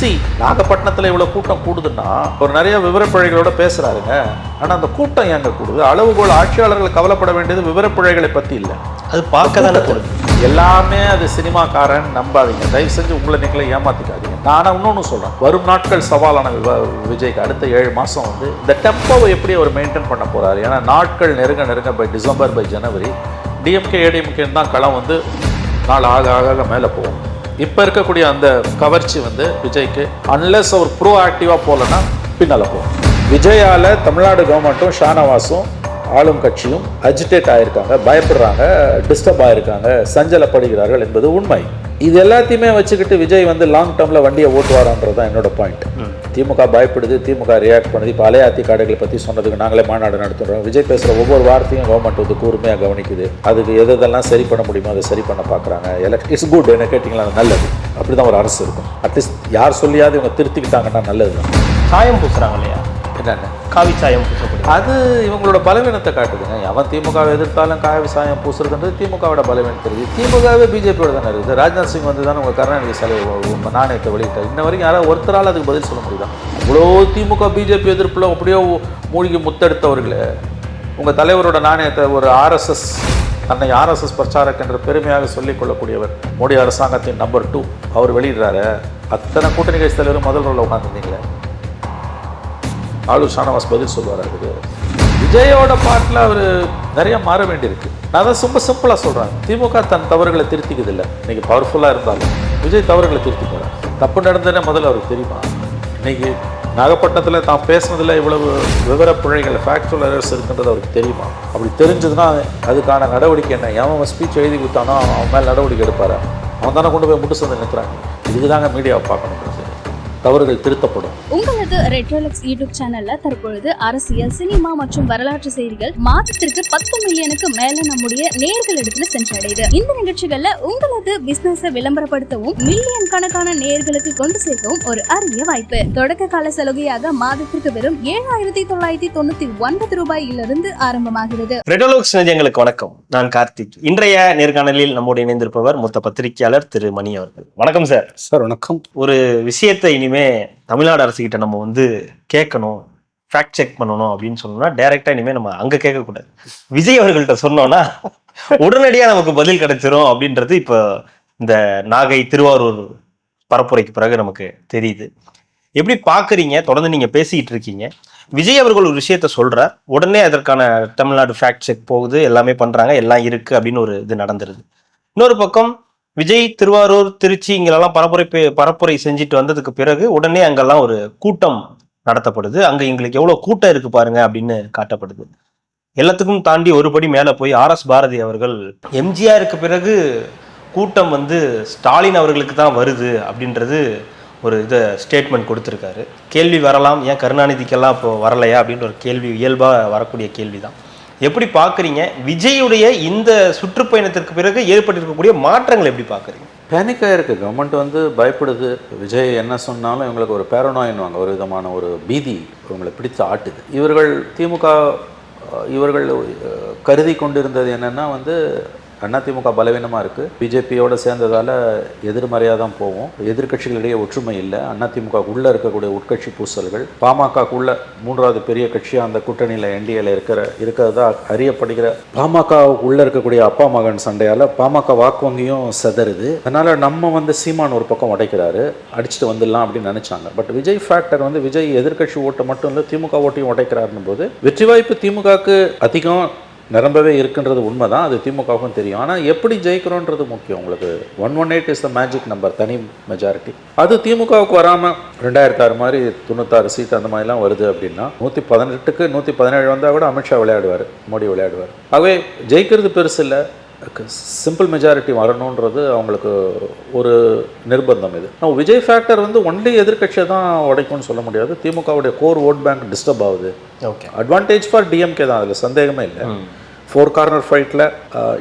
C நாகப்பட்டினத்தில் இவ்வளோ கூட்டம் கூடுதுன்னா ஒரு நிறைய விவரப்பிழைகளோட பேசுறாருங்க. ஆனால் அந்த கூட்டம் ஏங்க கூடுது? அளவுகோல் ஆட்சியாளர்கள் கவலைப்பட வேண்டியது விவரப்பிழைகளை பற்றி இல்லை. அது பார்க்க தானே கூடுது எல்லாமே அது சினிமாக்காரன் நம்பாதீங்க. தயவு செஞ்சு உங்களை நீங்களே ஏமாத்திக்காதீங்க. நான் இன்னொன்று சொல்கிறேன் வரும் நாட்கள் சவாலான விவ விஜய்க்கு அடுத்த ஏழு மாதம் வந்து இந்த டெம்போவை எப்படி அவர் மெயின்டைன் பண்ண போறாரு? ஏன்னா நாட்கள் நெருங்க நெருங்க by December by January DMK ஏடிஎம்கேன்னு தான் களம் வந்து நாள் ஆக ஆக மேலே போகும். இப்போ இருக்கக்கூடிய அந்த கவர்ச்சி வந்து விஜய்க்கு அன்லெஸ் அவர் ப்ரோ ஆக்டிவாக போகலன்னா பின்னால் போகும். விஜயால் தமிழ்நாடு கவர்மெண்ட்டும் ஷானவாஸும் ஆளும் கட்சியும் அஜிடேட் ஆகிருக்காங்க பயப்படுறாங்க டிஸ்டர்ப் ஆகியிருக்காங்க சஞ்சலப்படுகிறார்கள் என்பது உண்மை. இது எல்லாத்தையுமே வச்சுக்கிட்டு விஜய் வந்து லாங் டேர்மில் வண்டியை ஓட்டுவாரான்றது தான் என்னோட பாயிண்ட் திமுக பயப்படுது திமுக ரியாக்ட் பண்ணுது. இப்போ அலையாத்தி காடுகளை பற்றி சொன்னதுக்கு நாங்களே மாநாடு நடத்துகிறோம் விஜய் பேசுகிற ஒவ்வொரு வார்த்தையும் கவர்மெண்ட் வந்து கூர்மையாக கவனிக்குது. அதுக்கு எது எதெல்லாம் சரி பண்ண முடியுமோ அதை சரி பண்ண பார்க்குறாங்க. எலக்ட் இட்ஸ் குட் என்ன கேட்டிங்களா? அது நல்லது. அப்படி தான் ஒரு அரசு இருக்கும். அட்லீஸ்ட் யார் சொல்லியாவது இவங்க திருத்திக்கிட்டாங்கன்னா நல்லது தான் சாயம் பூசுறாங்க இல்லையா? என்னென்ன? காவி சாயம் அது இவங்களோட பலவீனத்தை காட்டுதுங்க. அவன் திமுகவை எதிர்த்தாலும் காய விவசாயம் பூசுறதுன்றது திமுகவோட பலவீனம் தெரியுது திமுகவே பிஜேபியோட தானே இருக்குது. ராஜ்நாத் சிங் வந்து தானே உங்கள் கருணாநிதி சிலை நாணயத்தை வெளியிட்டார். இன்ன வரைக்கும் யாராவது ஒருத்தரால் அதுக்கு பதில் சொல்ல முடியுதா? இவ்வளோ திமுக பிஜேபி எதிர்ப்பில் அப்படியே மூழ்கி முத்தெடுத்தவர்களே. உங்கள் தலைவரோட நாணயத்தை ஒரு ஆர்எஸ்எஸ் தன்னை ஆர்எஸ்எஸ் பிரச்சாரக் என்ற பெருமையாக சொல்லிக்கொள்ளக்கூடியவர் மோடி அரசாங்கத்தின் நம்பர் டூ. அவர் வெளியிடுறாரு. அத்தனை கூட்டணி கட்சி தலைவரும் முதல்வரில் உட்காந்துருந்தீங்களே ஆளு ஷானவாஸ் பதில் சொல்லுவார் அதுக்கு. விஜயோட பாட்டில் அவர் நிறைய மாற வேண்டியிருக்கு. நான் தான் ரொம்ப சிம்பிளாக சொல்கிறேன் திமுக தன் தவறுகளை திருத்திக்குது இல்லை இன்றைக்கி பவர்ஃபுல்லாக இருந்தாலும் விஜய் தவறுகளை திருத்திக்கிறார் தப்பு நடந்ததுன்னே முதல்ல அவருக்கு தெரியுமா? இன்றைக்கி நாகப்பட்டினத்தில் தான் பேசுனதில் இவ்வளவு விவர பிழைகள் ஃபேக்சுவல் எரர்ஸ் இருக்குன்றது அவருக்கு தெரியுமா? அப்படி தெரிஞ்சதுன்னா அதுக்கான நடவடிக்கை என்ன? எவன் அவன் ஸ்பீச் எழுதி கொடுத்தானோ அவன் மேலே நடவடிக்கை எடுப்பார்? அவன் தானே கொண்டு போய் முட்டு சந்தை நிற்கிறாங்க. இதுக்கு தாங்க மீடியாவை பார்க்கணும். தவறுகள் திருத்தப்படும். உங்களது ரெட்ரோலக்ஸ் யூடியூப் சேனல்ல தற்பொழுது அரசியல் சினிமா மற்றும் வரலாற்று செய்திகள் மாதத்திற்கு பத்து மில்லியனுக்கு மேல நம்முடைய நேயர்களிடத்துல சென்றடையுது. இந்த நிகழ்ச்சிகள்ல உங்களது பிசினஸ விளம்பரப்படுத்தவும் மில்லியன் கணக்கான நேயர்களுக்கு கொண்டு சேர்க்கவும் ஒரு அரிய வாய்ப்பு. தொடக்க கால சலுகையாக மாதத்திற்கு வெறும் ஏழாயிரத்தி தொள்ளாயிரத்தி தொண்ணூத்தி ஒன்பது ரூபாயிலிருந்து ஆரம்பமாகிறது. ரெடோலோக்ஸ் நிஜங்களுக்கு வணக்கம். நான் கார்த்திக். இன்றைய நேர்காணலில் நம்மோடு இணைந்திருப்பவர் மூத்த பத்திரிகையாளர் திரு மணி அவர்கள். வணக்கம் சார். சார் வணக்கம். ஒரு விஷயத்தை இனிமே தமிழ்நாடு அரசுக்கிட்ட நம்ம வந்து கேட்கணும் ஃபேக்ட் செக் பண்ணணும் அப்படின்னு சொன்னோம்னா டைரெக்டாக இனிமே நம்ம அங்க கேட்கக்கூடாது விஜய் அவர்கள்ட்ட சொன்னோம்னா உடனடியா நமக்கு பதில் கிடைச்சிரும் அப்படின்றது இப்போ இந்த நாகை திருவாரூர் பரப்புரைக்கு பிறகு நமக்கு தெரியுது. எப்படி பார்க்குறீங்க தொடர்ந்து நீங்க பேசிக்கிட்டு இருக்கீங்க. விஜய் அவர்கள் ஒரு விஷயத்த சொல்கிறார் உடனே அதற்கான தமிழ்நாடு ஃபேக்ட் செக் போகுது. எல்லாமே பண்றாங்க. எல்லாம் இருக்கு அப்படின்னு ஒரு இது நடந்துருது. இன்னொரு பக்கம் விஜய் திருவாரூர் திருச்சி இங்கெல்லாம் பரப்புரை பே- பரப்புரை செஞ்சுட்டு வந்ததுக்கு பிறகு உடனே அங்கெல்லாம் ஒரு கூட்டம் நடத்தப்படுது. அங்க எங்களுக்கு எவ்வளவு கூட்டம் இருக்கு பாருங்க அப்படின்னு காட்டப்படுது. எல்லாத்துக்கும் தாண்டி ஒருபடி மேல போய் ஆர் எஸ் பாரதி அவர்கள் எம்ஜிஆருக்கு பிறகு கூட்டம் வந்து ஸ்டாலின் அவர்களுக்கு தான் வருது அப்படின்றது ஒரு இதை ஸ்டேட்மெண்ட் கொடுத்துருக்காரு. கேள்வி வரலாம். ஏன் கருணாநிதிக்கெல்லாம் இப்போ வரலையா அப்படின்ற ஒரு கேள்வி இயல்பாக வரக்கூடிய கேள்வி தான் எப்படி பார்க்குறீங்க? விஜயுடைய இந்த சுற்றுப்பயணத்திற்கு பிறகு ஏற்பட்டிருக்கக்கூடிய மாற்றங்களை எப்படி பார்க்குறீங்க? பேனிக்காக இருக்குது கவர்மெண்ட் வந்து பயப்படுது. விஜய் என்ன சொன்னாலும் இவங்களுக்கு ஒரு பேரனாயின்வாங்க ஒரு விதமான ஒரு பீதி இவங்களை பிடித்து ஆட்டுது. இவர்கள் திமுக இவர்கள் கருதி கொண்டிருந்தது என்னென்னா வந்து அதிமுக பலவீனமாக இருக்குது பிஜேபியோடு சேர்ந்ததால் எதிர்மறையாக தான் போவோம். எதிர்க்கட்சிகளிடையே ஒற்றுமை இல்லை. அதிமுக உள்ளே இருக்கக்கூடிய உட்கட்சி பூசல்கள் பாமகக்குள்ள மூன்றாவது பெரிய கட்சியாக அந்த கூட்டணியில் என்டிஏல இருக்கிற இருக்கிறதா அறியப்படுகிற பாமக உள்ளே இருக்கக்கூடிய அப்பா மகன் சண்டையால் பாமக வாக்கு வங்கியும் செதறுது. அதனால் நம்ம வந்து சீமான் ஒரு பக்கம் உடைக்கிறாரு. அடிச்சுட்டு வந்துடலாம் அப்படின்னு நினச்சாங்க. பட் விஜய் ஃபேக்டர் வந்து விஜய் எதிர்க்கட்சி ஓட்டை மட்டும் இல்லை திமுக ஓட்டையும் உடைக்கிறாருன்னு போது வெற்றி வாய்ப்பு திமுகவுக்கு அதிகம். நிரம்பவே இருக்குன்றது உண்மைதான் அது திமுகவுக்கும் தெரியும். ஆனால் எப்படி ஜெயிக்கிறோன்றது முக்கியம் உங்களுக்கு. One one eight is the magic number தனி மெஜாரிட்டி அது திமுகவுக்கு வராமல் ரெண்டாயிரத்தி ஆறு மாதிரி தொண்ணூத்தாறு சீட் அந்த மாதிரிலாம் வருது அப்படின்னா நூற்றி பதினெட்டுக்கு நூற்றி பதினேழு வந்தால் கூட அமித்ஷா விளையாடுவார் மோடி விளையாடுவார். ஆகவே ஜெயிக்கிறது பெருசு இல்லை. சிம்பிள் மெஜாரிட்டி வரணுன்றது அவங்களுக்கு ஒரு நிர்பந்தம் இது. நான் விஜய் ஃபேக்டர் வந்து ஒன்லி எதிர்க்கட்சியை தான் உடைக்கும்னு சொல்ல முடியாது. திமுகவுடைய கோர் ஓட் பேங்க் டிஸ்டர்ப் ஆகுது. ஓகே அட்வான்டேஜ் ஃபார் டிஎம்கே தான். அதில் சந்தேகமே இல்லை. ஃபோர் கார்னர் ஃபைட்டில்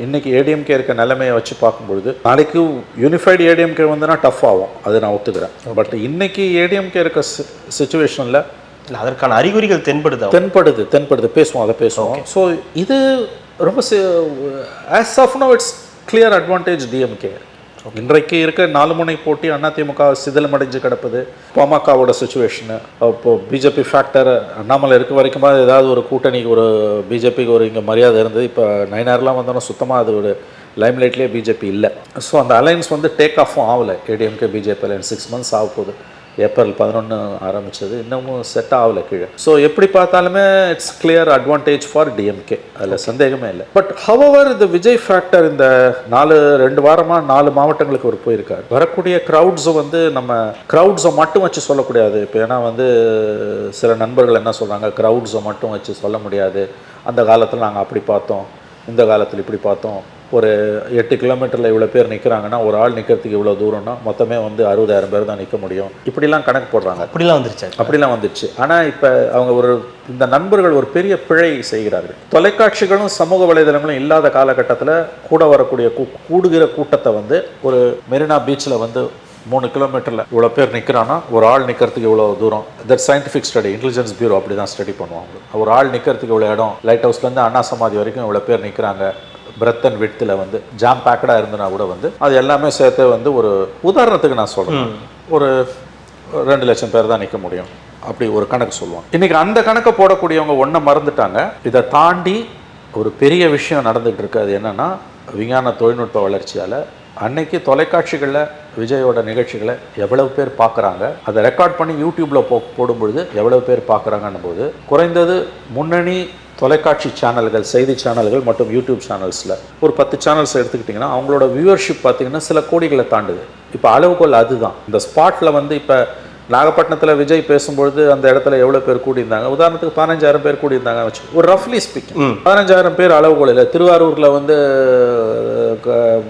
இன்னைக்கு ஏடிஎம்கே இருக்க நிலைமையை வச்சு பார்க்கும்பொழுது நாளைக்கு யூனிஃபைடு ஏடிஎம்கே வந்துன்னா டஃப் ஆகும். அது நான் ஒத்துக்கிறேன். பட் இன்னைக்கு ஏடிஎம்கே இருக்க சுச்சுவேஷனில் இல்லை அதற்கான அறிகுறிகள் தென்படுதா? தென்படுது தென்படுது. பேசுவோம் அதை பேசுவோம். ஸோ இது ரொம்ப as of now it's clear advantage DMK இன்றைக்கு இருக்க நாலு முனை போட்டி அதிமுக சிதிலமடைஞ்சு கிடப்பது பாமகவோட சுச்சுவேஷனு இப்போ பிஜேபி ஃபேக்டர் அண்ணாமலை இருக்க வரைக்கும் ஏதாவது ஒரு கூட்டணி ஒரு பிஜேபிக்கு ஒரு இங்கே மரியாதை இருந்தது. இப்போ நைனார்லாம் வந்தோன்னா சுத்தமாக அது ஒரு லைம்லைட்லேயே பிஜேபி இல்லை. ஸோ அந்த அலைன்ஸ் வந்து டேக் ஆஃபும் ஆகலை. ADMK BJP alliance six months ஆக போகுது. ஏப்ரல் பதினொன்று ஆரம்பிச்சது. இன்னமும் செட் ஆகலை கீழே. ஸோ எப்படி பார்த்தாலுமே it's clear advantage for DMK அதில் சந்தேகமே இல்லை. பட் ஹவவர் இந்த விஜய் ஃபேக்டர் இந்த நாலு ரெண்டு வாரமாக நாலு மாவட்டங்களுக்கு அவர் போயிருக்காரு. வரக்கூடிய க்ரௌட்ஸை வந்து நம்ம க்ரௌட்ஸை மட்டும் வச்சு சொல்லக்கூடாது. இப்போ ஏன்னா வந்து சில நண்பர்கள் என்ன சொல்கிறாங்க க்ரௌட்ஸை மட்டும் வச்சு சொல்ல முடியாது. அந்த காலத்தில் நாங்கள் அப்படி பார்த்தோம். இந்த காலத்தில் இப்படி பார்த்தோம். ஒரு எட்டு கிலோமீட்டரில் இவ்வளோ பேர் நிற்கிறாங்கன்னா ஒரு ஆள் நிற்கிறதுக்கு இவ்வளோ தூரம்னா மொத்தமே வந்து அறுபதாயிரம் பேர் தான் நிற்க முடியும். இப்படிலாம் கணக்கு போடுறாங்க. அப்படிலாம் வந்துருச்சா அப்படிலாம் வந்துச்சு ஆனால் இப்போ அவங்க ஒரு இந்த நண்பர்கள் ஒரு பெரிய பிழை செய்கிறார்கள். தொலைக்காட்சிகளும் சமூக வலைதளங்களும் இல்லாத காலகட்டத்தில் கூட வரக்கூடிய கூ கூடுகிற கூட்டத்தை வந்து ஒரு மெரினா பீச்சில் வந்து மூணு கிலோமீட்டரில் இவ்வளோ பேர் நிற்கிறான்னா ஒரு ஆள் நிற்கிறதுக்கு இவ்வளோ தூரம். That scientific study intelligence bureau அப்படி தான் ஸ்டடி பண்ணுவாங்க. ஒரு ஆள் நிற்கிறதுக்கு இவ்வளோ இடம் லைட் ஹவுஸ்லேருந்து அண்ணா சமாதி வரைக்கும் இவ்வளோ பேர் நிற்கிறாங்க பிரெத் அண்ட் விட்த்தில் வந்து ஜாம் பேக்கடாக இருந்தனா கூட வந்து அது எல்லாமே சேர்த்து வந்து ஒரு உதாரணத்துக்கு நான் சொல்கிறேன் ஒரு ரெண்டு லட்சம் பேர் தான் நிற்க முடியும். அப்படி ஒரு கணக்கு சொல்லுவாங்க. இன்னைக்கு அந்த கணக்கை போடக்கூடியவங்க ஒன்றை மறந்துட்டாங்க. இதை தாண்டி ஒரு பெரிய விஷயம் நடந்துகிட்டு இருக்கு. அது என்னன்னா விஞ்ஞான தொழில்நுட்ப வளர்ச்சியால் அன்னைக்கு தொலைக்காட்சிகளில் விஜயோட நிகழ்ச்சிகளை எவ்வளவு பேர் பார்க்குறாங்க அதை ரெக்கார்ட் பண்ணி யூடியூப்பில் போ போடும்பொழுது எவ்வளவு பேர் பார்க்குறாங்கன்னும் போது குறைந்தது முன்னணி தொலைக்காட்சி சேனல்கள் செய்தி சேனல்கள் மற்றும் யூடியூப் சேனல்ஸில் ஒரு பத்து சேனல்ஸ் எடுத்துக்கிட்டிங்கன்னா அவங்களோட வியூவர்ஷிப் பார்த்தீங்கன்னா சில கோடிகளை தாண்டுது. இப்போ அளவுகோல் அதுதான். இந்த ஸ்பாட்டில் வந்து இப்போ நாகப்பட்டினத்தில் விஜய் பேசும்பொழுது அந்த இடத்துல எவ்வளோ பேர் கூடியிருந்தாங்க? உதாரணத்துக்கு பதினஞ்சாயிரம் பேர் கூடியிருந்தாங்க வச்சு ஒரு ரஃப்லி ஸ்பீக்கிங் பதினஞ்சாயிரம் பேர் அளவுகோல் இல்லை. திருவாரூரில் வந்து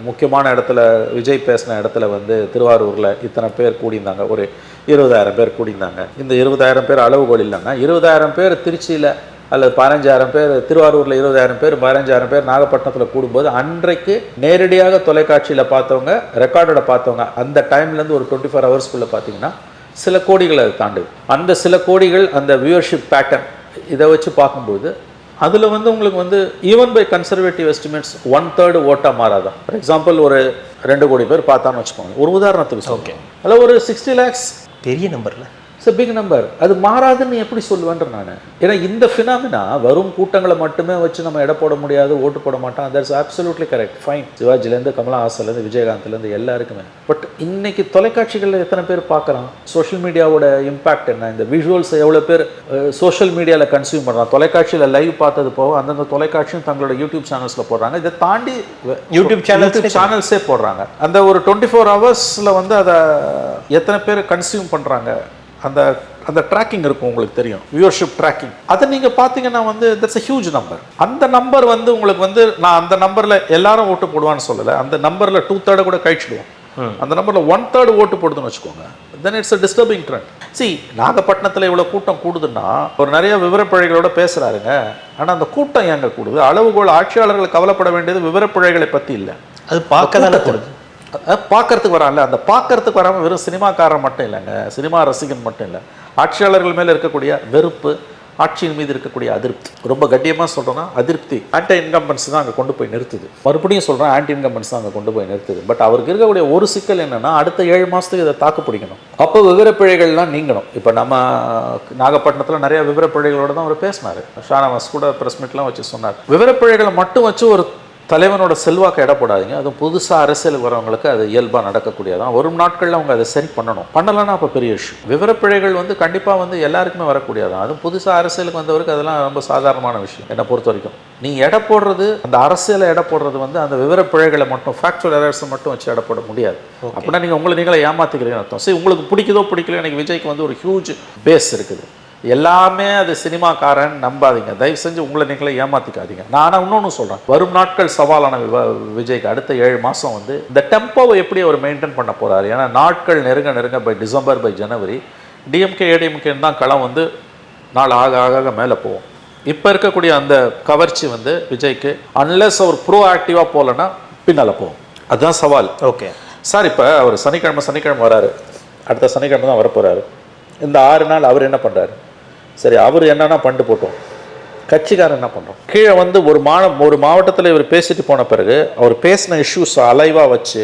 முக்கியமான இடத்துல விஜய் பேசின இடத்துல வந்து திருவாரூரில் இத்தனை பேர் கூடியிருந்தாங்க. ஒரு இருபதாயிரம் பேர் கூடியிருந்தாங்க. இந்த இருபதாயிரம் பேர் அளவுகோல் இல்லைன்னா இருபதாயிரம் பேர் திருச்சியில் அல்லது பதினஞ்சாயிரம் பேர் திருவாரூரில் இருபதாயிரம் பேர் பதினஞ்சாயிரம் பேர் நாகப்பட்டினத்தில் கூடும்போது அன்றைக்கு நேரடியாக தொலைக்காட்சியில் பார்த்தவங்க ரெக்கார்டோட பார்த்தவங்க அந்த டைம்லேருந்து ஒரு டுவெண்ட்டி ஃபோர் ஹவர்ஸ்க்குள்ளே பார்த்தீங்கன்னா சில கோடிகள் அது தாண்டுது. அந்த சில கோடிகள் அந்த வியூவர்ஷிப் பேட்டர்ன் இதை வச்சு பார்க்கும்போது அதில் வந்து உங்களுக்கு வந்து even by conservative estimates one third ஓட்டாக மாறாதான் ஃபார் எக்ஸாம்பிள் ஒரு ரெண்டு கோடி பேர் பார்த்தான்னு வச்சுக்கோங்க ஒரு உதாரணத்துக்கு ஓகே அதில் ஒரு சிக்ஸ்டி லேக்ஸ் பெரிய நம்பர்ல இட்ஸ் பிக் நம்பர் அது மாறாதுன்னு எப்படி சொல்லுவேன்ற நான். ஏன்னா இந்த ஃபினாமினா வரும் கூட்டங்களை மட்டுமே வச்சு நம்ம எடை போட முடியாது ஓட்டு போட மாட்டோம். தட்ஸ் அப்சல்யூட்லி கரெக்ட் ஃபைன் சிவாஜிலேருந்து கமலஹாசன்லேருந்து விஜயகாந்த்லேருந்து எல்லாருக்குமே. பட் இன்னைக்கு தொலைக்காட்சிகளில் எத்தனை பேர் பார்க்குறான்? சோஷியல் மீடியாவோட இம்பாக்ட் என்ன? இந்த விஷுவல்ஸ் எவ்வளோ பேர் சோஷியல் மீடியாவில் கன்சியூம் பண்ணுறான் தொலைக்காட்சியில் லைவ் பார்த்தது போக அந்தந்த தொலைக்காட்சியும் தங்களோட யூடியூப் சேனல்ஸில் போடுறாங்க. இதை தாண்டி யூடியூப் சேனல்ஸ் சேனல்ஸே போடுறாங்க. அந்த ஒரு டுவெண்ட்டி ஃபோர் ஹவர்ஸில் வந்து அதை எத்தனை பேர் கன்சியூம் பண்ணுறாங்க அந்த அந்த ட்ராக்கிங் இருக்கும் உங்களுக்கு தெரியும். வியூவர்ஷிப் ட்ராக்கிங் அதை நீங்கள் பார்த்தீங்கன்னா வந்து தட்ஸ் a ஹியூஜ் நம்பர் அந்த நம்பர் வந்து உங்களுக்கு வந்து நான் அந்த நம்பரில் எல்லாரும் ஓட்டு போடுவான்னு சொல்லலை. அந்த நம்பரில் டூ தேர்டை கூட கழிச்சிடுவோம். அந்த நம்பரில் ஒன் தேர்ட் ஓட்டு போடுதுன்னு வச்சுக்கோங்க. Then it's a disturbing trend see நாகப்பட்டினத்தில் இவ்வளோ கூட்டம் கூடுதுன்னா ஒரு நிறைய விவரப்பிழைகளோட பேசுகிறாருங்க ஆனால் அந்த கூட்டம் ஏங்க கூடுது? அளவுகோல் ஆட்சியாளர்கள் கவலைப்பட வேண்டியது விவரப்பிழைகளை பற்றி இல்லை. அது பார்க்க தானே பார்க்கறதுக்கு வரான்ல. அந்த பார்க்கறதுக்கு வராமல் வெறும் சினிமாக்காரன் மட்டும் இல்லைங்க. சினிமா ரசிகன் மட்டும் இல்லை. ஆட்சியாளர்கள் மேலே இருக்கக்கூடிய வெறுப்பு ஆட்சியின் மீது இருக்கக்கூடிய அதிருப்தி. ரொம்ப கட்டியமாக சொல்கிறோன்னா அதிருப்தி ஆன்டி இன்கம்பன்ஸ் தான் அங்கே கொண்டு போய் நிறுத்துது. மறுபடியும் சொல்கிறேன் ஆன்டி இன்கம்பன்ஸ் தான் அங்கே கொண்டு போய் நிறுத்துது. பட் அவருக்கு இருக்கக்கூடிய ஒரு சிக்கல் என்னென்னா அடுத்த ஏழு மாதத்துக்கு இதை தாக்கு பிடிக்கணும். அப்போ விவரப்பிழைகள்லாம் நீங்கணும். இப்போ நம்ம நாகப்பட்டினத்தில் நிறைய விவரப்பிழைகளோடு தான் அவர் பேசினார். ஷானவாஸ் கூட ப்ரெஸ் மீட்லாம் வச்சு சொன்னார். விவரப்பிழைகளை மட்டும் வச்சு ஒரு தலைவனோட செல்வாக்கு எடை போடாதீங்க அதுவும் புதுசாக அரசியலுக்கு வரவங்களுக்கு அது இயல்பாக நடக்கக்கூடியதான் வரும் நாட்களில் அவங்க அதை சரி பண்ணணும். பண்ணலைன்னா அப்போ பெரிய இஷ்யூ விவரப்பிழைகள் வந்து கண்டிப்பாக வந்து எல்லாருக்குமே வரக்கூடியதான் அதுவும் புதுசாக அரசியலுக்கு வந்தவருக்கு அதெல்லாம் ரொம்ப சாதாரணமான விஷயம். என்னை பொறுத்த வரைக்கும் நீ எடை போடுறது அந்த அரசியலை எடை போடுறது வந்து அந்த விவரப்பிழைகளை மட்டும் ஃபேக்சுவல் எரர்ஸை மட்டும் வச்சு எடை போட முடியாது. அப்படின்னா நீங்கள் உங்களை நீங்களே ஏமாத்திக்கிறீங்கன்னு அர்த்தம். சரி உங்களுக்கு பிடிக்குதோ பிடிக்கல எனக்கு விஜய்க்கு வந்து ஒரு ஹியூஜ் பேஸ் இருக்குது. எல்லாமே அது சினிமாக்காரன் நம்பாதீங்க. தயவு செஞ்சு உங்களை நீங்களே ஏமாத்திக்காதீங்க. நான் ஆனால் இன்னொன்று சொல்கிறேன் வரும் நாட்கள் சவாலான விவ- விஜய்க்கு அடுத்த ஏழு மாதம் வந்து இந்த டெம்போவை எப்படி அவர் மெயின்டைன் பண்ண போறாரு? ஏன்னா நாட்கள் நெருங்க நெருங்க by December by January DMK ஏடிஎம்கேன்னு தான் களம் வந்து நாள் ஆக ஆக மேலே போகும். இப்போ இருக்கக்கூடிய அந்த கவர்ச்சி வந்து விஜய்க்கு அன்லெஸ் அவர் ப்ரோ ஆக்டிவாக போகலன்னா பின்னால் போகும். அதுதான் சவால். ஓகே. சார் இப்போ அவர் சனிக்கிழமை சனிக்கிழமை வராரு. அடுத்த சனிக்கிழமை தான் வரப்போறாரு. இந்த ஆறு நாள் அவர் என்ன பண்ணுறாரு சரி அவர் என்னன்னா பண்ணிட்டு போட்டோம். கட்சிக்காரன் என்ன பண்ணுறோம் கீழே வந்து ஒரு மா ஒரு மாவட்டத்தில் இவர் பேசிட்டு போன பிறகு அவர் பேசின இஷ்யூஸ் அலைவாக வச்சு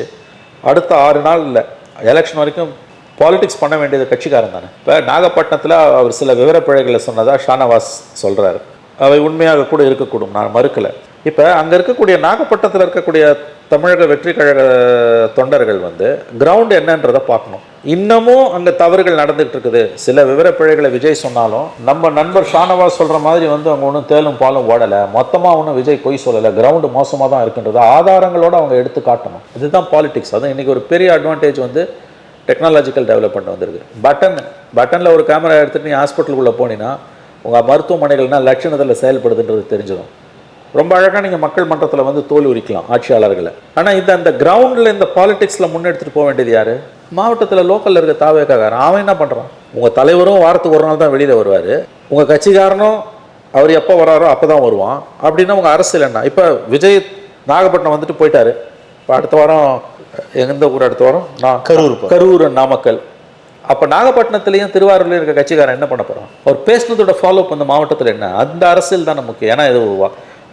அடுத்த ஆறு நாள் இல்லை எலெக்ஷன் வரைக்கும் பாலிடிக்ஸ் பண்ண வேண்டியது கட்சிக்காரன் தானே. இப்போ நாகப்பட்டினத்தில் அவர் சில விவரப்பிழைகளை சொன்னதாக ஷானவாஸ் சொல்கிறாரு அவை உண்மையாக கூட இருக்கக்கூடும் நான் மறுக்கலை. இப்போ அங்கே இருக்கக்கூடிய நாகப்பட்டினத்தில் இருக்கக்கூடிய தமிழக வெற்றி கழக தொண்டர்கள் வந்து கிரவுண்ட் என்னன்றதை பார்க்கணும். இன்னமும் அங்கே தவறுகள் நடந்துகிட்டு இருக்குது. சில விவரப்பிழைகளை விஜய் சொன்னாலும் நம்ம நண்பர் ஷானவா சொல்கிற மாதிரி வந்து அவங்க ஒன்றும் தேலும் பாலும் ஓடலை. மொத்தமாக ஒன்றும் விஜய் பொய் சொல்லலை. கிரவுண்டு மோசமாக தான் இருக்குன்றது ஆதாரங்களோடு அவங்க எடுத்து காட்டணும். இதுதான் பாலிடிக்ஸ் அதுவும் இன்றைக்கி ஒரு பெரிய அட்வான்டேஜ் வந்து டெக்னாலஜிக்கல் டெவலப்மெண்ட் வந்திருக்கு. பட்டன் பட்டனில் ஒரு கேமரா எடுத்துகிட்டு நீ ஹாஸ்பிட்டலுக்குள்ளே போனீங்கன்னா உங்கள் மருத்துவமனைகள்னால் லட்சணத்தில் செயல்படுதுன்றது தெரிஞ்சிடும். ரொம்ப அழகாக நீங்கள் மக்கள் மன்றத்தில் வந்து தோல் உரிக்கலாம் ஆட்சியாளர்களை. ஆனால் இந்த அந்த கிரவுண்டில் இந்த பாலிடிக்ஸில் முன்னெடுத்துட்டு போக வேண்டியது யார்? மாவட்டத்தில் லோக்கலில் இருக்க தாவேக்காரன் அவன் என்ன பண்ணுறான் உங்கள் தலைவரும் வாரத்துக்கு ஒரு நாள் தான் வெளியில் வருவார். உங்கள் கட்சிக்காரனும் அவர் எப்போ வராரோ அப்போ தான் வருவான். அப்படின்னா உங்கள் அரசியல் என்ன? இப்போ விஜய் நாகப்பட்டினம் வந்துட்டு போயிட்டாரு. இப்போ அடுத்த வாரம் எந்த ஊர் அடுத்த வாரம்? நான் கரூர். கரூர் நாமக்கல். அப்போ நாகப்பட்டினத்துலேயும் திருவாரூர்லையும் இருக்க கட்சிக்காரன் என்ன பண்ண போகிறான் அவர் பேசுனதோட ஃபாலோ அந்த மாவட்டத்தில் என்ன? அந்த அரசியல் தானே முக்கியம். ஏன்னா இது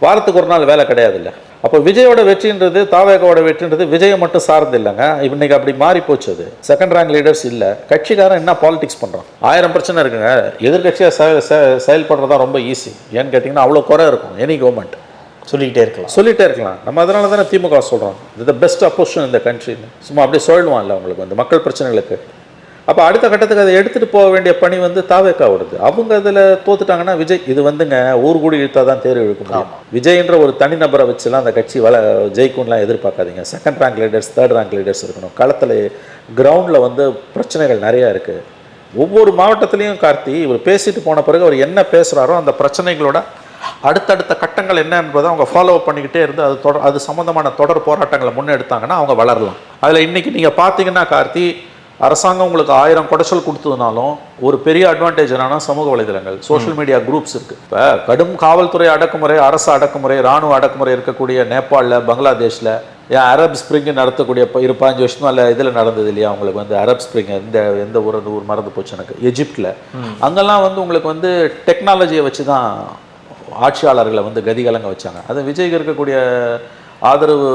வாரத்துக்கு ஒரு நாள் வேலை கிடையாது இல்லை அப்போ விஜயோட வெற்றின்றது தாவேகாவோட வெற்றின்றது விஜயை மட்டும் சார்ந்து இல்லைங்க. இன்னைக்கு அப்படி மாறி போச்சு அது. செகண்ட் ரேங்க் லீடர்ஸ் இல்லை. கட்சிக்காரன் என்ன பாலிடிக்ஸ் பண்ணுறான் ஆயிரம் பிரச்சனை இருக்குங்க. எதிர்கட்சியாக செயல்படுறதா ரொம்ப ஈஸி ஏன்னு கேட்டிங்கன்னா அவ்வளோ குறை இருக்கும். எனி கவர்மெண்ட் சொல்லிக்கிட்டே இருக்கலாம். சொல்லிட்டே இருக்கலாம். நம்ம அதனால தானே திமுக சொல்கிறோம் இது பெஸ்ட் அப்போசிஷன் இந்த கண்ட்ரின்னு சும்மா அப்படியே சொல்லுவான்ல உங்களுக்கு வந்து மக்கள் பிரச்சனைகளுக்கு. அப்போ அடுத்த கட்டத்துக்கு அதை எடுத்துகிட்டு போக வேண்டிய பணி வந்து தாவேக்காவோடது அவங்க அதில் தோத்துட்டாங்கன்னா விஜய் இது வந்துங்க ஊர் கூடி இழுத்தா தான் தேர்வு இழுக்க முடியும். விஜய்ன்ற ஒரு தனிநபரை வச்சுலாம் அந்த கட்சி வள ஜெயிக்கும்லாம் எதிர்பார்க்காதீங்க. Second rank leaders third rank leaders இருக்கணும். களத்தில் கிரவுண்டில் வந்து பிரச்சனைகள் நிறையா இருக்குது ஒவ்வொரு மாவட்டத்திலையும் கார்த்தி இவர் பேசிட்டு போன பிறகு அவர் என்ன பேசுகிறாரோ அந்த பிரச்சனைகளோட அடுத்தடுத்த கட்டங்கள் என்ன என்பதை அவங்க ஃபாலோ பண்ணிக்கிட்டே இருந்து அது தொடர் அது சம்மந்தமான தொடர் போராட்டங்களை முன்னெடுத்தாங்கன்னா அவங்க வளரலாம். அதில் இன்றைக்கி நீங்கள் பார்த்தீங்கன்னா கார்த்தி அரசாங்கம் உங்களுக்கு ஆயிரம் குடைச்சல் கொடுத்ததுனாலும் ஒரு பெரிய அட்வான்டேஜ் என்னன்னா சமூக வலைதளங்கள் சோஷியல் மீடியா குரூப்ஸ் இருக்குது இப்போ கடும் காவல்துறை அடக்குமுறை அரசு அடக்குமுறை இராணுவ அடக்குமுறை இருக்கக்கூடிய நேபாளில் பங்களாதேஷில் ஏன் அரப் ஸ்ப்ரிங் நடத்தக்கூடிய இப்போ இரு பாஞ்சு வருஷமா இல்லை இதில் நடந்தது இல்லையா? உங்களுக்கு வந்து அரப் ஸ்ப்ரிங் இந்த எந்த ஊர் அந்த ஊர் மறந்து போச்சு எனக்கு. எஜிப்டில் அங்கெல்லாம் வந்து உங்களுக்கு வந்து டெக்னாலஜியை வச்சு தான் ஆட்சியாளர்களை வந்து கதிகலங்க வச்சாங்க. அது விஜய்க்கு இருக்கக்கூடிய ஆதரவு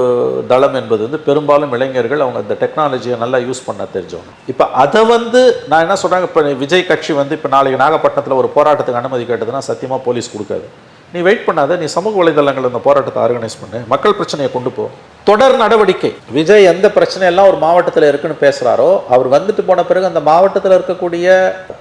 தளம் என்பது வந்து பெரும்பாலும் இளைஞர்கள் அவங்க அந்த டெக்னாலஜியை நல்லா யூஸ் பண்ண தெரிஞ்சவங்க. இப்போ அதை வந்து நான் என்ன சொல்கிறாங்க இப்போ விஜய் கட்சி வந்து இப்போ நாளைக்கு நாகப்பட்டினத்தில் ஒரு போராட்டத்துக்கு அனுமதி கேட்டதுன்னா சத்தியமாக போலீஸ் கொடுக்காது. நீ வெயிட் பண்ணாத நீ சமூக வலைதளங்கள் இந்த போராட்டத்தை ஆர்கனைஸ் பண்ணு. மக்கள் பிரச்சனையை கொண்டு போ. தொடர் நடவடிக்கை. விஜய் எந்த பிரச்சனையெல்லாம் ஒரு மாவட்டத்தில் இருக்குன்னு பேசுகிறாரோ அவர் வந்துட்டு போன பிறகு அந்த மாவட்டத்தில் இருக்கக்கூடிய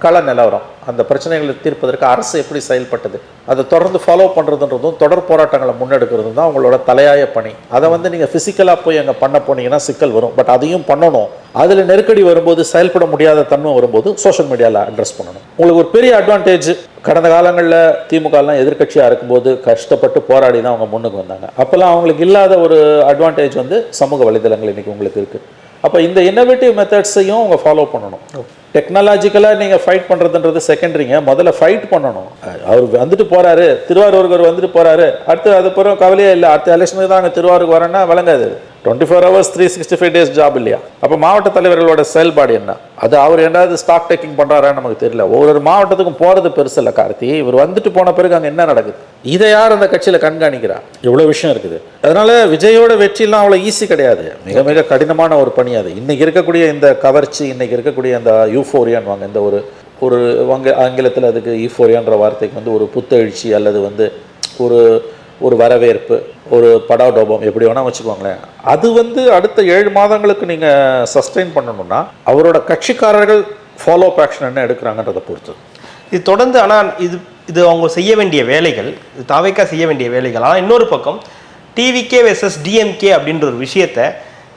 கள நிலவரம் அந்த பிரச்சனைகளை தீர்ப்பதற்கு அரசு எப்படி செயல்பட்டது அதை தொடர்ந்து ஃபாலோ பண்ணுறதுன்றதும் தொடர் போராட்டங்களை முன்னெடுக்கிறதும் தான் உங்களோட தலையாய பணி. அதை வந்து நீங்கள் ஃபிசிக்கலாக போய் அங்கே பண்ண போனீங்கன்னா சிக்கல் வரும். பட் அதையும் பண்ணணும். அதில் நெருக்கடி வரும்போது செயல்பட முடியாத தன்மை வரும்போது சோஷியல் மீடியாவில் அட்ரஸ் பண்ணணும். உங்களுக்கு ஒரு பெரிய அட்வான்டேஜ் கடந்த காலங்களில் திமுகலாம் எதிர்க்கட்சியாக இருக்கும்போது கஷ்டப்பட்டு போராடி தான் அவங்க முன்னுக்கு வந்தாங்க. அப்போல்லாம் அவங்களுக்கு இல்லாத ஒரு அட்வான்டேஜ் வந்து சமூக வலைதளங்கள் இன்னைக்கு உங்களுக்கு இருக்குது அப்போ இந்த இன்னோவேட்டிவ் மெத்தட்ஸையும் அவங்க ஃபாலோ பண்ணணும். டெக்னாலஜிக்கலாக நீங்கள் ஃபைட் பண்ணுறதுன்றது செகண்டரிங்க முதல்ல ஃபைட் பண்ணணும். அவர் வந்துட்டு போகிறாரு திருவாரூருக்கு அவர் வந்துட்டு போகிறாரு அடுத்து அதுக்கப்புறம் கவலையே இல்லை. அடுத்த எலெக்ஷனுக்கு தான் அங்கே திருவாரூருக்கு வரேன்னா விளங்காது. Twenty four hours three sixty five days job இல்லையா? அப்போ மாவட்ட தலைவர்களோட செயல்பாடு என்ன? அது அவர் என்னது ஸ்டாக் டேக்கிங் பண்ணுறாரான்னு நமக்கு தெரியல. ஒவ்வொரு மாவட்டத்துக்கும் போகிறது பெருசு இல்லை கார்த்தி. இவர் வந்துட்டு போன பிறகு அங்கே என்ன நடக்குது? இதை யார் அந்த கட்சியில் கண்காணிக்கிறா? இவ்வளோ விஷயம் இருக்குது. அதனால விஜயோட வெற்றிலாம் அவ்வளோ ஈஸி கிடையாது. மிக மிக கடினமான ஒரு பணி அது. இன்னைக்கு இருக்கக்கூடிய இந்த கவர்ச்சி இன்னைக்கு இருக்கக்கூடிய அந்த யூ யூஃபோரியான்வாங்க. இந்த ஒரு ஒரு வங்க ஆங்கிலத்தில் அதுக்கு ஈஃபோரியான்ற வார்த்தைக்கு வந்து ஒரு புத்தெழுச்சி அல்லது வந்து ஒரு ஒரு வரவேற்பு ஒரு படாடோபம் எப்படி வேணால் வச்சுக்கோங்களேன். அது வந்து அடுத்த ஏழு மாதங்களுக்கு நீங்கள் சஸ்டெயின் பண்ணணும்னா அவரோட கட்சிக்காரர்கள் ஃபாலோ ஆக்ஷன் என்ன எடுக்கிறாங்கன்றதை பொறுத்து. இது தொடர்ந்து ஆனால் இது இது அவங்க செய்ய வேண்டிய வேலைகள் இது தாவைக்கா செய்ய வேண்டிய வேலைகள். ஆனால் இன்னொரு பக்கம் டிவிகே வெர்சஸ் டிஎம்கே அப்படின்ற ஒரு விஷயத்தை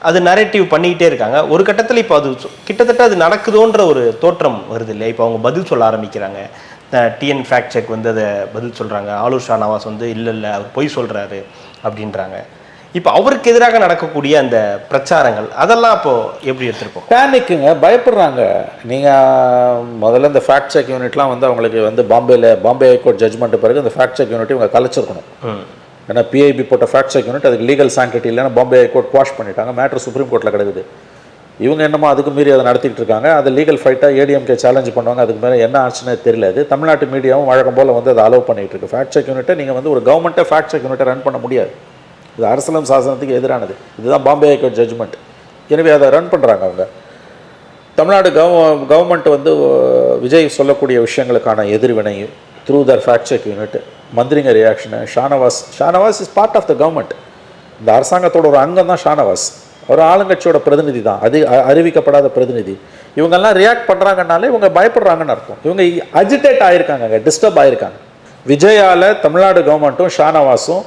அது நரேட்டிவ் பண்ணிக்கிட்டே இருக்காங்க. ஒரு கட்டத்தில் இப்போ அது கிட்டத்தட்ட அது நடக்குதோன்ற ஒரு தோற்றம் வருது இல்லையா? இப்போ அவங்க பதில் சொல்ல ஆரம்பிக்கிறாங்க. டிஎன் ஃபேக்ட் செக் வந்து அதை பதில் சொல்கிறாங்க ஆலூர் ஷா நவாஸ் வந்து இல்லை இல்லை அவர் பொய் சொல்கிறாரு அப்படின்றாங்க. இப்போ அவருக்கு எதிராக நடக்கக்கூடிய அந்த பிரச்சாரங்கள் அதெல்லாம் அப்போ எப்படி எடுத்திருப்போம்? பேனிக்குங்க பயப்படுறாங்க. நீங்கள் முதல்ல இந்த ஃபேக்ட் செக் யூனிட்லாம் வந்து அவங்களுக்கு வந்து பாம்பேல பாம்பே ஹைகோர்ட் ஜட்ஜ்மெண்ட் பிறகு இந்த ஃபேக்ட் செக் யூனிட் இவங்க கலைச்சிருக்கணும். ஏன்னா பிஐபி போட்ட ஃபேக்ட் செக் யூனிட் அதுக்கு லீகல் சாங்கிட்டி இல்லைன்னா பாம்பே ஹைகோர்ட் வாஷ் பண்ணிட்டாங்க. மேட்ரு சுப்ரீம் கோர்ட்டில் கிடக்குது. இவங்க என்னமோ அதுக்கு மீறி அதை நடத்திட்டு இருக்காங்க. அது லீகல் ஃபைட்டாக ஏடிஎம்கே சேலஞ்ச் பண்ணுவாங்க. அதுக்கு மேலே என்ன ஆச்சுன்னு தெரியல அது. தமிழ்நாட்டு மீடியாவும் வழக்கம் போல் வந்து அதை அலோவ் பண்ணிட்டு இருக்கு. ஃபேக்ட் செக் யூனிட்டை நீங்கள் வந்து ஒரு கவர்மெண்ட்டை ஃபேக்ட் செக் யூனிட்டை ரன் பண்ண முடியாது. இது அரசியலம் சாசனத்துக்கு எதிரானது. இதுதான் பாம்பே ஹைகோர்ட் ஜட்ஜ்மெண்ட் எனவே அதை ரன் பண்ணுறாங்க அவங்க. தமிழ்நாடு கவ கவர்மெண்ட் வந்து விஜய் சொல்லக்கூடிய விஷயங்களுக்கான எதிர்வினை through their fact check unit மந்திரிங்க reaction Shahnawaz Shahnawaz is part of the government இந்த அரசாங்கத்தோட ஒரு அங்கம் தான் ஷானவாஸ். ஒரு ஆளுங்கட்சியோட பிரதிநிதி தான். அது அறிவிக்கப்படாத பிரதிநிதி. இவங்கெல்லாம் ரியாக்ட் பண்ணுறாங்கனாலே இவங்க பயப்படுறாங்கன்னு அர்த்தம். இவங்க அஜிடேட் ஆயிருக்காங்க டிஸ்டர்ப் ஆயிருக்காங்க. விஜயால தமிழ்நாடு கவர்மெண்ட்டும் ஷானவாஸும்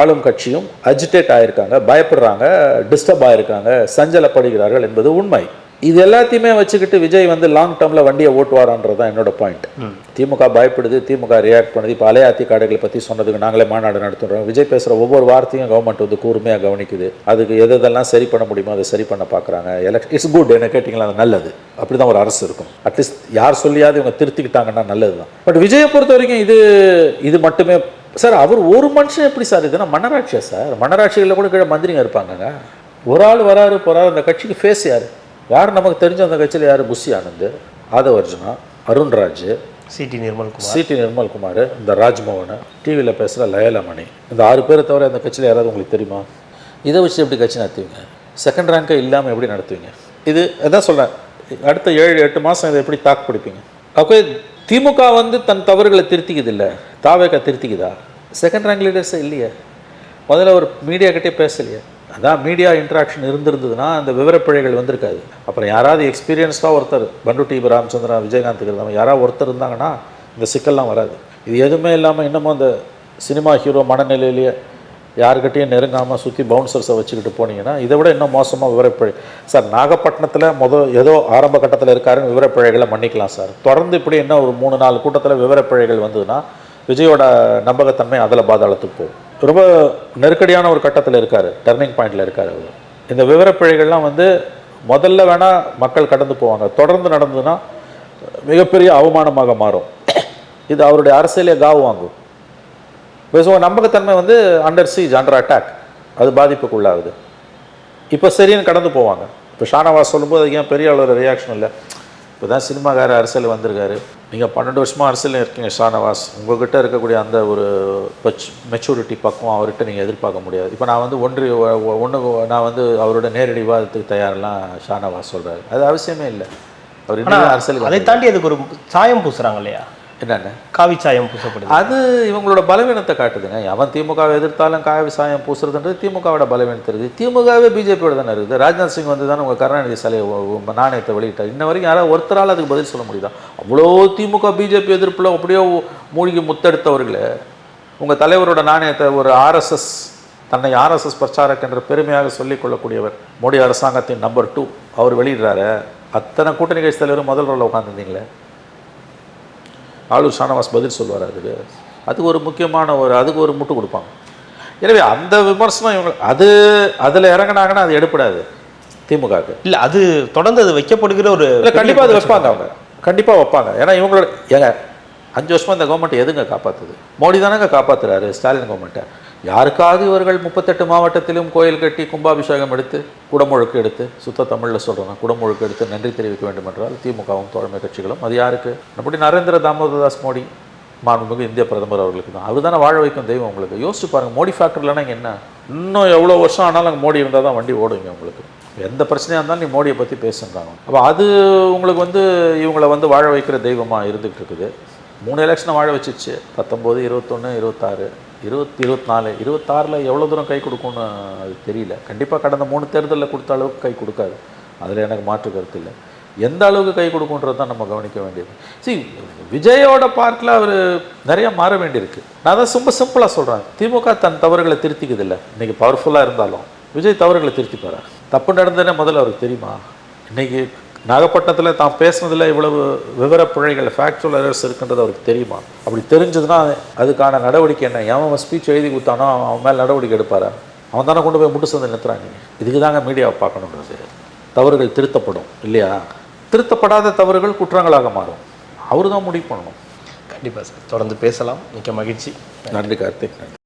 ஆளும் கட்சியும் அஜிடேட் ஆயிருக்காங்க பயப்படுறாங்க டிஸ்டர்ப் ஆயிருக்காங்க சஞ்சலப்படுகிறார்கள் என்பது உண்மை. இது எல்லாத்தையுமே வச்சுக்கிட்டு விஜய் வந்து லாங் டேர்ம்ல வண்டியை ஓட்டுவாரான்றது தான் என்னோட பாயிண்ட் திமுக பயப்படுது திமுக ரியாக்ட் பண்ணுது. இப்போ அலையாத்தி காடுகளை பற்றி சொன்னதுக்கு நாங்களே மாநாடு நடத்துகிறோம் விஜய் பேசுகிற ஒவ்வொரு வார்த்தையும் கவர்மெண்ட் வந்து கூர்மையாக கவனிக்குது. அதுக்கு எது எதெல்லாம் சரி பண்ண முடியுமோ அதை சரி பண்ண பார்க்குறாங்க எலக்ட் இட்ஸ் குட் என்ன கேட்டிங்களா? அது நல்லது. அப்படி தான் ஒரு அரசு இருக்கும். அட்லீஸ்ட் யார் சொல்லியாவது இவங்க திருத்திக்கிட்டாங்கன்னா நல்லது தான் பட் விஜயை பொறுத்த வரைக்கும் இது இது மட்டுமே சார் அவர் ஒரு மனுஷன் எப்படி சார் இதுனா மன்னராட்சியா சார் மன்னராட்சிகளில் கூட கீழே மந்திரிங்க இருப்பாங்கங்க. ஒரு ஆள் வராரு போறாரு அந்த கட்சிக்கு ஃபேஸ் யார்? யார் நமக்கு தெரிஞ்ச அந்த கட்சியில் யார்? புஷி ஆனந்த் ஆதவ அர்ஜுனா அருண்ராஜ் சிடி நிர்மல்குமார். சிடி நிர்மல்குமார் இந்த ராஜ்மோகன் டிவியில் பேசுகிற லயலமணி இந்த ஆறு பேரை தவிர அந்த கட்சியில் யாராவது உங்களுக்கு தெரியுமா? இதை வச்சு எப்படி கட்சி நடத்துவீங்க? செகண்ட் ரேங்கை இல்லாமல் எப்படி நடத்துவீங்க? இது அதான் சொல்கிறேன் அடுத்த ஏழு எட்டு மாதம் இதை எப்படி தாக்கு பிடிப்பீங்க? அப்போ திமுக வந்து தன் தவறுகளை திருத்திக்குது இல்லை? தாவேக்கா திருத்திக்குதா? செகண்ட் ரேங்க் லீடர்ஸே இல்லையே. முதல்ல ஒரு மீடியா கிட்டே பேசலையே. அதான் மீடியா இன்ட்ராக்ஷன் இருந்திருந்ததுன்னா அந்த விவரப்பிழைகள் வந்திருக்காது. அப்புறம் யாராவது எக்ஸ்பீரியன்ஸ்டாக ஒருத்தர் பண்டு டி ராமச்சந்திரன் விஜயகாந்த் இருந்தவங்க யாராவது ஒருத்தர் இருந்தாங்கன்னா இந்த சிக்கல்லாம் வராது. இது எதுவுமே இல்லாமல் இன்னமும் அந்த சினிமா ஹீரோ மனநிலையிலேயே யாருக்கிட்டையும் நெருங்காமல் சுற்றி பவுன்சர்ஸை வச்சுக்கிட்டு போனீங்கன்னா இதை விட இன்னும் மோசமாக விவரப்பிழை. சார் நாகப்பட்டினத்தில் மொதல் ஏதோ ஆரம்ப கட்டத்தில் இருக்காருன்னு விவரப்பிழைகளை மன்னிக்கலாம் சார். தொடர்ந்து இப்படி என்ன ஒரு மூணு நாலு கூட்டத்தில் விவரப்பிழைகள் வந்ததுன்னா விஜயோட நம்பகத்தன்மை அதில் பாதாளத்துக்கு போகும். ரொம்ப நெருக்கடியான ஒரு கட்டத்தில் இருக்கார் டர்னிங் பாயிண்டில் இருக்கார் அவர். இந்த விவரப்பிழைகள்லாம் வந்து முதல்ல வேணால் மக்கள் கடந்து போவாங்க. தொடர்ந்து நடந்ததுன்னா மிகப்பெரிய அவமானமாக மாறும். இது அவருடைய அரசியலே காவு வாங்கும். ஸோ நம்பகத்தன்மை வந்து அண்டர் சீஜ் அண்டர் அட்டாக் அது பாதிப்புக்குள்ளாகுது. இப்போ சரின்னு கடந்து போவாங்க. இப்போ ஷானவாஸ் சொல்லும்போது அதுக்கு ஏன் பெரிய அளவில் ரியாக்ஷன் இல்லை? இப்போ தான் சினிமாக்கார அரசியல் வந்திருக்காரு. நீங்கள் பன்னெண்டு வருஷமாக அரசியல் இருக்கீங்க ஷானவாஸ். உங்ககிட்ட இருக்கக்கூடிய அந்த ஒரு மெச்சூரிட்டி பக்கம் அவர்கிட்ட நீங்கள் எதிர்பார்க்க முடியாது. இப்போ நான் வந்து ஒன்று ஒன்று நான் வந்து அவரோட நேரடி விவாதத்துக்கு தயாரெல்லாம் ஷானவாஸ் சொல்கிறாரு அது அவசியமே இல்லை. அவர் அரசியலுக்கு அதை தாண்டி அதுக்கு ஒரு சாயம் பூசுறாங்க இல்லையா? என்னென்ன காவி சாயம் பூசப்படுது. அது இவங்களோட பலவீனத்தை காட்டுதுங்க. எவன் திமுகவை எதிர்த்தாலும் காவி சாயம் பூசுறதுன்றது திமுகவோட பலவீனத்தை இருக்குது. திமுகவே பிஜேபியோட தானே இருக்குது. ராஜ்நாத் சிங் வந்து தானே உங்கள் கருணாநிதி ஒ- நாணயத்தை வெளியிட்டார். இன்ன வரைக்கும் யாராவது ஒருத்தரால் அதுக்கு பதில் சொல்ல முடியுதா? அவ்வளோ திமுக பிஜேபி எதிர்ப்பில் அப்படியே மூழ்கி முத்தெடுத்தவர்களே. உங்கள் தலைவரோட நாணயத்தை ஒரு ஆர்எஸ்எஸ் தன்னை ஆர்எஸ்எஸ் பிரச்சாரக் என்ற பெருமையாக சொல்லிக் கொள்ளக்கூடியவர் மோடி அரசாங்கத்தின் நம்பர் டூ. அவர் வெளியிடுறாரு. அத்தனை கூட்டணி கட்சி தலைவரும் முதல் ரோல உட்காந்துருந்தீங்களே ஆளூர் ஷானவாஸ் பதில் சொல்லுவார் அதுக்கு. அதுக்கு ஒரு முக்கியமான ஒரு அதுக்கு ஒரு முட்டு கொடுப்பாங்க. எனவே அந்த விமர்சனம் இவங்க அது அதில் இறங்குனாங்கன்னா அது எடுப்படாது திமுகவுக்கு. இல்ல அது தொடர்ந்து அது வைக்கப்படுகிற ஒரு இல்லை கண்டிப்பாக அது வைப்பாங்க அவங்க. கண்டிப்பாக வைப்பாங்க. ஏன்னா இவங்களோட ஏங்க அஞ்சு வருஷமா இந்த கவர்மெண்ட் எதுங்க காப்பாற்றுது மோடி தானங்க காப்பாத்துறாரு ஸ்டாலின் கவர்மெண்ட்டை யாருக்காவது இவர்கள் முப்பத்தெட்டு மாவட்டத்திலும் கோயில் கட்டி கும்பாபிஷேகம் எடுத்து குடமுழுக்கு எடுத்து சுத்த தமிழில் சொல்கிறேன் குடமுழுக்கு எடுத்து நன்றி தெரிவிக்க வேண்டும் என்றால் திமுகவும் தோழமை கட்சிகளும் அது யாருக்கு? நம்முடைய நரேந்திர தாமோதரதாஸ் மோடி மாண்புமிகு இந்திய பிரதமர் அவர்களுக்கு தான். அவர் தானே வாழ வைக்கும் தெய்வம் உங்களுக்கு. யோசிச்சு பாருங்கள் மோடி ஃபேக்டர் இல்லைன்னா என்ன? இன்னும் எவ்வளோ வருஷம் ஆனாலும் அங்கே மோடி இருந்தால் தான் வண்டி ஓடுங்க உங்களுக்கு. எந்த பிரச்சனையாக இருந்தாலும் நீ மோடியை பற்றி பேசுன்றாங்க அப்போ அது உங்களுக்கு வந்து இவங்களை வந்து வாழ வைக்கிற தெய்வமாக இருந்துகிட்டு இருக்குது. மூணு எலெக்ஷனை வாழ வச்சிச்சு. பத்தொம்போது இருபத்தொன்று இருபத்தாறு. இருபத்தி இருபத்தி நாலு இருபத்தாறில் எவ்வளோ தூரம் கை கொடுக்கும்னு அது தெரியல. கண்டிப்பாக கடந்த மூணு தேர்தலில் கொடுத்த அளவுக்கு கை கொடுக்காது. அதில் எனக்கு மாற்று கருத்து இல்லை. எந்த அளவுக்கு கை கொடுக்குன்றது தான் நம்ம கவனிக்க வேண்டியது. See விஜயோட பார்ட்டில் அவர் நிறையா மாற வேண்டியிருக்கு. நான் தான் ரொம்ப சிம்பிளாக சொல்கிறேன் திமுக தன் தவறுகளை திருத்திக்குது இல்லை. இன்றைக்கி பவர்ஃபுல்லாக இருந்தாலும் விஜய் தவறுகளை திருத்திப்பார்? தப்பு நடந்ததுன்னே முதல்ல அவருக்கு தெரியுமா? இன்னைக்கு நாகப்பட்டினத்தில் தான் பேசுனதில் இவ்வளவு விவர பிழைகள் ஃபேக்சுவல் எரர்ஸ் இருக்குன்றது அவருக்கு தெரியுமா? அப்படி தெரிஞ்சதுன்னா அதுக்கான நடவடிக்கை என்ன? எவன் அவன் ஸ்பீச் எழுதி கொடுத்தானோ அவன் மேலே நடவடிக்கை எடுப்பாரா? அவன் தானே கொண்டு போய் முட்டு சந்தை நிறுத்துறாங்க. இதுக்கு தாங்க மீடியாவை பார்க்கணுன்றது. தவறுகள் திருத்தப்படும் இல்லையா? திருத்தப்படாத தவறுகள் குற்றங்களாக மாறும். அவர் தான் முடிவு பண்ணணும். கண்டிப்பா சார். தொடர்ந்து பேசலாம். மிக்க மகிழ்ச்சி. நன்றி கார்த்திக். நன்றி